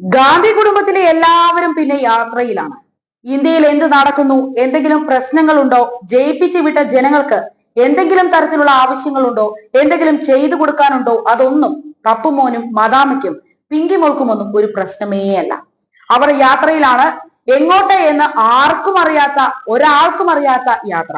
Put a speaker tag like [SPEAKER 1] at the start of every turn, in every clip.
[SPEAKER 1] ഗാന്ധി കുടുംബത്തിലെ എല്ലാവരും പിന്നെ യാത്രയിലാണ്. ഇന്ത്യയിൽ എന്ത് നടക്കുന്നു? എന്തെങ്കിലും പ്രശ്നങ്ങളുണ്ടോ? ജയിപ്പിച്ചു വിട്ട ജനങ്ങൾക്ക് എന്തെങ്കിലും തരത്തിലുള്ള ആവശ്യങ്ങളുണ്ടോ? എന്തെങ്കിലും ചെയ്തു കൊടുക്കാനുണ്ടോ? അതൊന്നും പപ്പുമോനും മദാമയ്ക്കും പിങ്കിമോൾക്കുമൊന്നും ഒരു പ്രശ്നമേ അല്ല. അവർ യാത്രയിലാണ്. എങ്ങോട്ട് എന്ന് ആർക്കും അറിയാത്ത ഒരാൾക്കും അറിയാത്ത യാത്ര.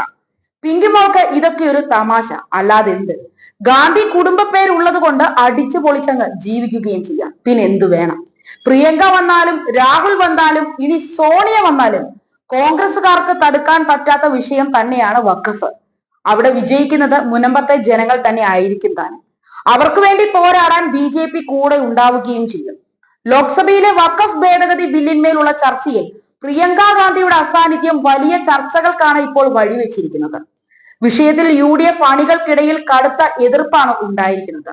[SPEAKER 1] പിങ്കിമോൾക്ക് ഇതൊക്കെ ഒരു തമാശ. അല്ലാതെ എന്ത്? ഗാന്ധി കുടുംബ പേരുള്ളത് കൊണ്ട് അടിച്ചു പൊളിച്ചങ്ങ് ജീവിക്കുകയും ചെയ്യാം. പിന്നെ എന്തു വേണം? പ്രിയങ്ക വന്നാലും രാഹുൽ വന്നാലും ഇനി സോണിയ വന്നാലും കോൺഗ്രസുകാർക്ക് തടുക്കാൻ പറ്റാത്ത വിഷയം തന്നെയാണ് വഖഫ് അവിടെ വിജയിക്കുന്നത് മുനമ്പത്തെ ജനങ്ങൾ തന്നെ ആയിരിക്കും താൻ. അവർക്ക് വേണ്ടി പോരാടാൻ ബി ജെ പി കൂടെ ഉണ്ടാവുകയും ചെയ്യും. ലോക്സഭയിലെ വഖഫ് ഭേദഗതി ബില്ലിന്മേലുള്ള ചർച്ചയിൽ പ്രിയങ്ക ഗാന്ധിയുടെ അസാന്നിധ്യം വലിയ ചർച്ചകൾക്കാണ് ഇപ്പോൾ വഴിവെച്ചിരിക്കുന്നത്. വിഷയത്തിൽ യു ഡി എഫ് അണികൾക്കിടയിൽ കടുത്ത എതിർപ്പാണ് ഉണ്ടായിരിക്കുന്നത്.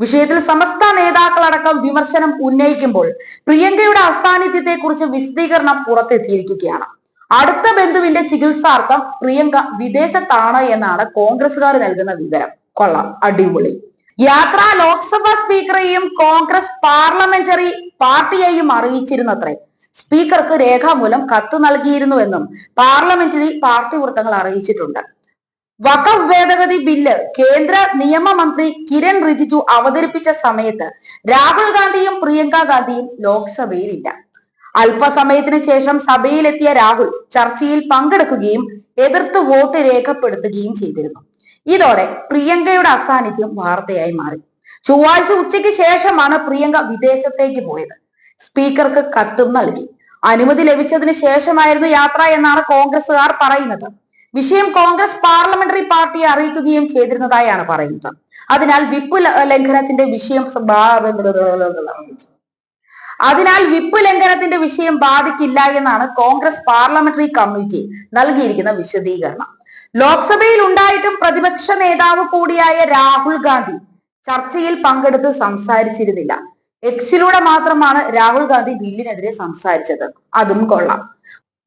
[SPEAKER 1] വിഷയത്തിൽ സമസ്ത നേതാക്കളടക്കം വിമർശനം ഉന്നയിക്കുമ്പോൾ പ്രിയങ്കയുടെ അസാന്നിധ്യത്തെ കുറിച്ച് വിശദീകരണം പുറത്തെത്തിയിരിക്കുകയാണ്. അടുത്ത ബന്ധുവിന്റെ ചികിത്സാർത്ഥം പ്രിയങ്ക വിദേശത്താണ് എന്നാണ് കോൺഗ്രസുകാർ നൽകുന്ന വിവരം. കൊള്ളാം അടിപൊളി. യാത്ര ലോക്സഭാ സ്പീക്കറെയും കോൺഗ്രസ് പാർലമെന്ററി പാർട്ടിയെയും അറിയിച്ചിരുന്നത്രേ. സ്പീക്കർക്ക് രേഖാമൂലം കത്ത് നൽകിയിരുന്നുവെന്നും പാർലമെന്ററി പാർട്ടി വൃത്തങ്ങൾ അറിയിച്ചിട്ടുണ്ട്. വഖഫ് ഭേദഗതി ബില്ല് കേന്ദ്ര നിയമമന്ത്രി കിരൺ റിജിജു അവതരിപ്പിച്ച സമയത്ത് രാഹുൽ ഗാന്ധിയും പ്രിയങ്ക ഗാന്ധിയും ലോക്സഭയിലില്ല. അല്പസമയത്തിന് ശേഷം സഭയിലെത്തിയ രാഹുൽ ചർച്ചയിൽ പങ്കെടുക്കുകയും എതിർത്ത് വോട്ട് രേഖപ്പെടുത്തുകയും ചെയ്തിരുന്നു. ഇതോടെ പ്രിയങ്കയുടെ അസാന്നിധ്യം വാർത്തയായി മാറി. ചൊവ്വാഴ്ച ഉച്ചയ്ക്ക് ശേഷമാണ് പ്രിയങ്ക വിദേശത്തേക്ക് പോയത്. സ്പീക്കർക്ക് കത്തും നൽകി. അനുമതി ലഭിച്ചതിന് ശേഷമായിരുന്നു യാത്ര എന്നാണ് കോൺഗ്രസുകാർ പറയുന്നത്. വിഷയം കോൺഗ്രസ് പാർലമെന്ററി പാർട്ടിയെ അറിയിക്കുകയും ചെയ്തിരുന്നതായാണ് പറയുന്നത്. അതിനാൽ വിപ്പ് ലംഘനത്തിന്റെ വിഷയം അതിനാൽ വിപ്പ് ലംഘനത്തിന്റെ വിഷയം ബാധിക്കില്ല എന്നാണ് കോൺഗ്രസ് പാർലമെന്ററി കമ്മിറ്റി നൽകിയിരിക്കുന്ന വിശദീകരണം. ലോക്സഭയിൽ ഉണ്ടായിട്ടും പ്രതിപക്ഷ നേതാവ് കൂടിയായ രാഹുൽ ഗാന്ധി ചർച്ചയിൽ പങ്കെടുത്ത് സംസാരിച്ചിരുന്നില്ല. എക്സിലൂടെ മാത്രമാണ് രാഹുൽ ഗാന്ധി ബില്ലിനെതിരെ സംസാരിച്ചത്. അതും കൊള്ളാം.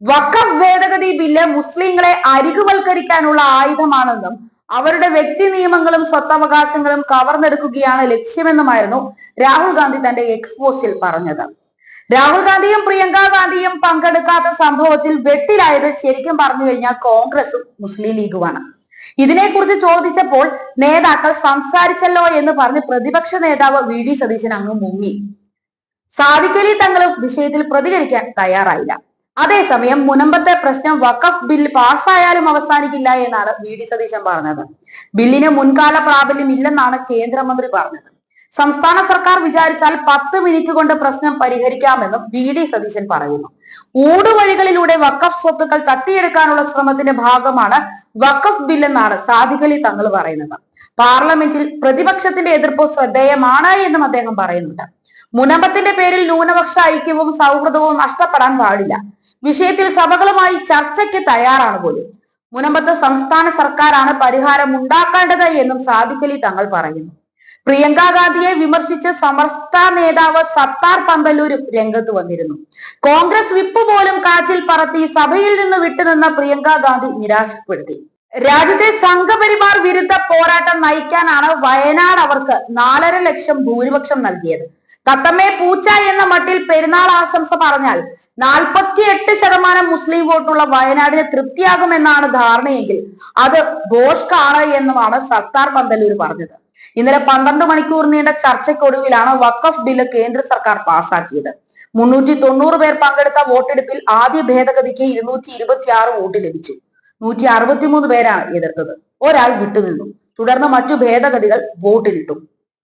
[SPEAKER 1] വഖഫ് ഭേദഗതി ബില്ല് മുസ്ലിങ്ങളെ അരികുവൽക്കരിക്കാനുള്ള ആയുധമാണെന്നും അവരുടെ വ്യക്തി നിയമങ്ങളും സ്വത്തവകാശങ്ങളും കവർന്നെടുക്കുകയാണ് ലക്ഷ്യമെന്നുമായിരുന്നു രാഹുൽ ഗാന്ധി തന്റെ എക്സ്പോസിൽ പറഞ്ഞത്. രാഹുൽ ഗാന്ധിയും പ്രിയങ്ക ഗാന്ധിയും പങ്കെടുക്കാത്ത സംഭവത്തിൽ വെട്ടിലായത് ശരിക്കും പറഞ്ഞു കഴിഞ്ഞാൽ കോൺഗ്രസും മുസ്ലിം ലീഗുമാണ്. ഇതിനെക്കുറിച്ച് ചോദിച്ചപ്പോൾ നേതാക്കൾ സംസാരിച്ചല്ലോ എന്ന് പറഞ്ഞ് പ്രതിപക്ഷ നേതാവ് വി ഡി സതീശൻ അങ്ങ് മുങ്ങി. സാദിഖലി തങ്ങളും വിഷയത്തിൽ പ്രതികരിക്കാൻ തയ്യാറായില്ല. അതേസമയം മുനമ്പത്തെ പ്രശ്നം വഖഫ് ബിൽ പാസ്സായാലും അവസാനിക്കില്ല എന്നാണ് വി ഡി സതീശൻ പറഞ്ഞത്. ബില്ലിന് മുൻകാല പ്രാബല്യം ഇല്ലെന്നാണ് കേന്ദ്രമന്ത്രി പറഞ്ഞത്. സംസ്ഥാന സർക്കാർ വിചാരിച്ചാൽ പത്ത് മിനിറ്റ് കൊണ്ട് പ്രശ്നം പരിഹരിക്കാമെന്നും വി ഡി സതീശൻ പറയുന്നു. ഊടുവഴികളിലൂടെ വഖഫ് സ്വത്തുക്കൾ തട്ടിയെടുക്കാനുള്ള ശ്രമത്തിന്റെ ഭാഗമാണ് വഖഫ് ബില്ലെന്നാണ് സാദിഖലി തങ്ങൾ പറയുന്നത്. പാർലമെന്റിൽ പ്രതിപക്ഷത്തിന്റെ എതിർപ്പ് ശ്രദ്ധേയമാണ് എന്നും അദ്ദേഹം പറയുന്നുണ്ട്. മുനമ്പത്തിന്റെ പേരിൽ ന്യൂനപക്ഷ ഐക്യവും സൗഹൃദവും നഷ്ടപ്പെടാൻ പാടില്ല. വിഷയത്തിൽ സഭകളുമായി ചർച്ചയ്ക്ക് തയ്യാറാണ് പോലും. മുനമ്പത്ത് സംസ്ഥാന സർക്കാരാണ് പരിഹാരം ഉണ്ടാക്കേണ്ടത് എന്നും സാദിഖലി തങ്ങൾ പറയുന്നു. പ്രിയങ്ക ഗാന്ധിയെ വിമർശിച്ച് സമസ്ത നേതാവ് സത്താർ പന്തല്ലൂരും രംഗത്ത് വന്നിരുന്നു. കോൺഗ്രസ് വിപ്പ് പോലും കാറ്റിൽ പറത്തി സഭയിൽ നിന്ന് വിട്ടുനിന്ന പ്രിയങ്ക ഗാന്ധി നിരാശപ്പെടുത്തി. രാജ്യത്തെ സംഘപരിവാർ വിരുദ്ധ പോരാട്ടം നയിക്കാനാണ് വയനാട് അവർക്ക് നാലര ലക്ഷം ഭൂരിപക്ഷം നൽകിയത്. തത്തമ്മേ പൂച്ച എന്ന മട്ടിൽ പെരുന്നാൾ ആശംസ പറഞ്ഞാൽ നാൽപ്പത്തിയെട്ട് ശതമാനം മുസ്ലിം വോട്ടുള്ള വയനാടിന് തൃപ്തിയാകുമെന്നാണ് ധാരണയെങ്കിൽ അത് ബോഷ്കാണ് എന്നുമാണ് സത്താർ പന്തലൂർ പറഞ്ഞത്. ഇന്നലെ പന്ത്രണ്ട് മണിക്കൂർ നീണ്ട ചർച്ചയ്ക്കൊടുവിലാണ് വഖഫ് ബില്ല് കേന്ദ്ര സർക്കാർ പാസാക്കിയത്. മുന്നൂറ്റി തൊണ്ണൂറ് പേർ പങ്കെടുത്ത വോട്ടെടുപ്പിൽ ആദ്യ ഭേദഗതിക്ക് ഇരുന്നൂറ്റി ഇരുപത്തി ആറ് വോട്ട് ലഭിച്ചു. നൂറ്റി അറുപത്തിമൂന്ന് പേരാണ് എതിർത്തത്. ഒരാൾ വിട്ടുനിന്നു. തുടർന്ന് മറ്റു ഭേദഗതികൾ വോട്ടിലിട്ടു.